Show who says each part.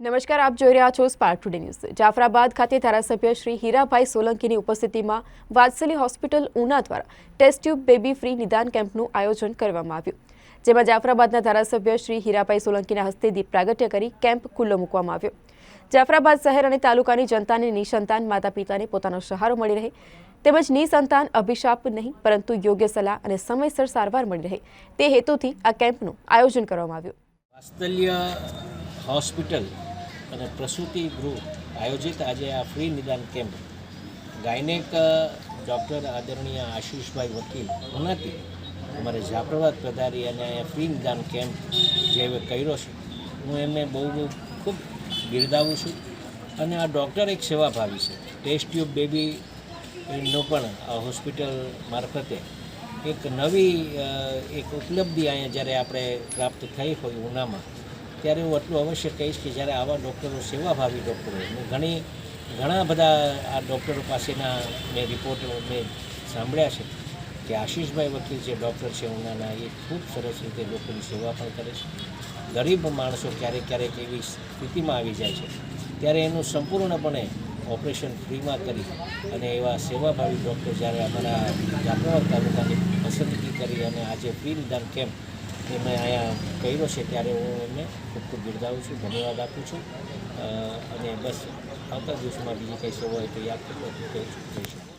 Speaker 1: નમસ્કાર, આપ જોઈ રહ્યા છો સ્પાર્ક ટુડે ન્યૂઝ જાફરાબાદ ખાતે ધારાસભ્ય શ્રી હીરાભાઈ સોલંકીની ઉપસ્થિતિમાં વાત્સલી હોસ્પિટલ ઉના દ્વારા ટેસ્ટ ટ્યુબ બેબી ફ્રી નિદાન કેમ્પનું આયોજન કરવામાં આવ્યું. જેમાં જાફરાબાદના ધારાસભ્ય શ્રી હીરાભાઈ સોલંકીના હસ્તે દીપ પ્રાગટ્ય કરી કેમ્પ ખુલ્લો મૂકવામાં આવ્યો. જાફરાબાદ શહેર અને તાલુકાની જનતાને નિસંતાન માતા પિતાને પોતાનો સહારો મળી રહે, તેમજ નિસંતાન અભિશાપ નહીં, પરંતુ યોગ્ય સલાહ અને સમયસર સારવાર મળી રહે તે હેતુથી આ કેમ્પનું આયોજન કરવામાં આવ્યું.
Speaker 2: હોસ્પિટલ અને પ્રસૂતિ ગૃહ આયોજિત આજે આ ફ્રી નિદાન કેમ્પ. ગાયનેક ડૉક્ટર આદરણીય આશીષભાઈ વકીલ ઉનાથી અમારે જાફરાબાદ પધારી અને અહીંયા ફ્રી નિદાન કેમ્પ જે કર્યો છે, હું એમને બહુ બહુ ખૂબ બિરદાવું છું. અને આ ડૉક્ટર એક સેવાભાવી છે. ટેસ્ટ ટ્યુબ બેબી નો પણ આ હોસ્પિટલ મારફતે એક નવી એક ઉપલબ્ધિ અહીંયા જ્યારે આપણે પ્રાપ્ત થઈ હોય ઉનામાં ત્યારે હું એટલું અવશ્ય કહીશ કે જ્યારે આવા ડૉક્ટરો, સેવાભાવી ડૉક્ટરો, હું ઘણી, ઘણા બધા આ ડૉક્ટરો પાસેના મેં રિપોર્ટો મેં સાંભળ્યા છે કે આશીષભાઈ વકીલ જે ડૉક્ટર છે, ઉનાના એ ખૂબ સરસ રીતે લોકોની સેવા પણ કરે છે. ગરીબ માણસો ક્યારેક ક્યારેક એવી સ્થિતિમાં આવી જાય છે. ત્યારે એનું સંપૂર્ણપણે ઓપરેશન ફ્રીમાં કરી અને એવા સેવાભાવી ડૉક્ટર જ્યારે અમારા જાફરાબાદ તાલુકાની પસંદગી કરી અને આજે ફ્રી નિદાન કેમ્પ એમણે અહીંયા કર્યો છે ત્યારે હું એમને ખૂબ ખૂબ બિરદાવું છું, ધન્યવાદ આપું છું. અને બસ આવતા દિવસમાં બીજી કંઈ સેવા હોય તો એ આપતો જઈશું